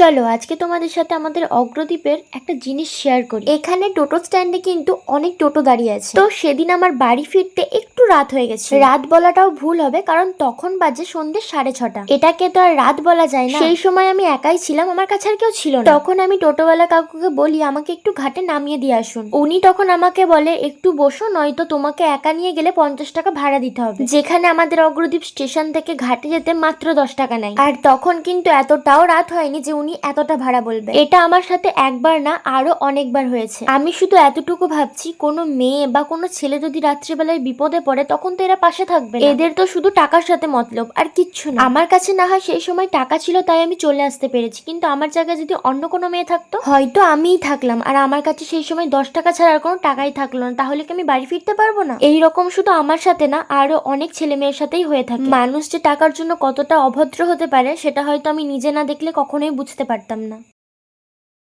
চলো, আজকে তোমাদের সাথে আমাদের অগ্রদ্বীপের একটা জিনিস শেয়ার করি। এখানে টোটো স্ট্যান্ডে কিন্তু অনেক টোটো দাঁড়িয়ে আছে। তো সেদিন আমার বাড়ি ফিরতে একটু রাত হয়ে গেছে। রাত বলাটাও ভুল হবে, কারণ তখন বাজে সন্ধ্যে সাড়ে ছটা। এটাকে তো আর রাত বলা যায় না। সেই সময় আমি একাই ছিলাম, আমার কাছে আর কেউ ছিল না। তখন আমি টোটোওয়ালা কাকুকে বলি, আমাকে একটু ঘাটে নামিয়ে দিয়ে আসুন। উনি তখন আমাকে বলে, একটু বসো, নয়তো তোমাকে একা নিয়ে গেলে পঞ্চাশ টাকা ভাড়া দিতে হবে। যেখানে আমাদের অগ্রদ্বীপ স্টেশন থেকে ঘাটে যেতে মাত্র দশ টাকা নেয়। আর তখন কিন্তু এতটাও রাত হয়নি যে উনি এতটা ভাড়া বলবে এটা আমার সাথে একবার না আরও অনেকবার হয়েছে। আমি শুধু এতটুকু ভাবছি কোনো মেয়ে বা কোনো ছেলে যদি রাত্রিবেলায় বিপদে পড়ে তখন তো এরা পাশে থাকবে এদের তো শুধু টাকার সাথে মতলব আর কিচ্ছু না। আমার কাছে না হয় সেই সময় টাকা ছিল তাই আমি চলে আসতে পেরেছি। কিন্তু আমার জায়গায় যদি অন্য কোনো মেয়ে থাকতো? হয়তো আমিই থাকলাম আর আমার কাছে সেই সময় দশ টাকা ছাড়া আর কোনো টাকাই থাকল না। তাহলে কি আমি বাড়ি ফিরতে পারব না? এই রকম শুধু আমার সাথে না আরও অনেক ছেলে মেয়ের সাথেই হয়ে থাকে। মানুষ যে টাকার জন্য কতটা অভদ্র হতে পারে সেটা হয়তো আমি নিজে না দেখলে কখনোই বুঝতে পারতাম না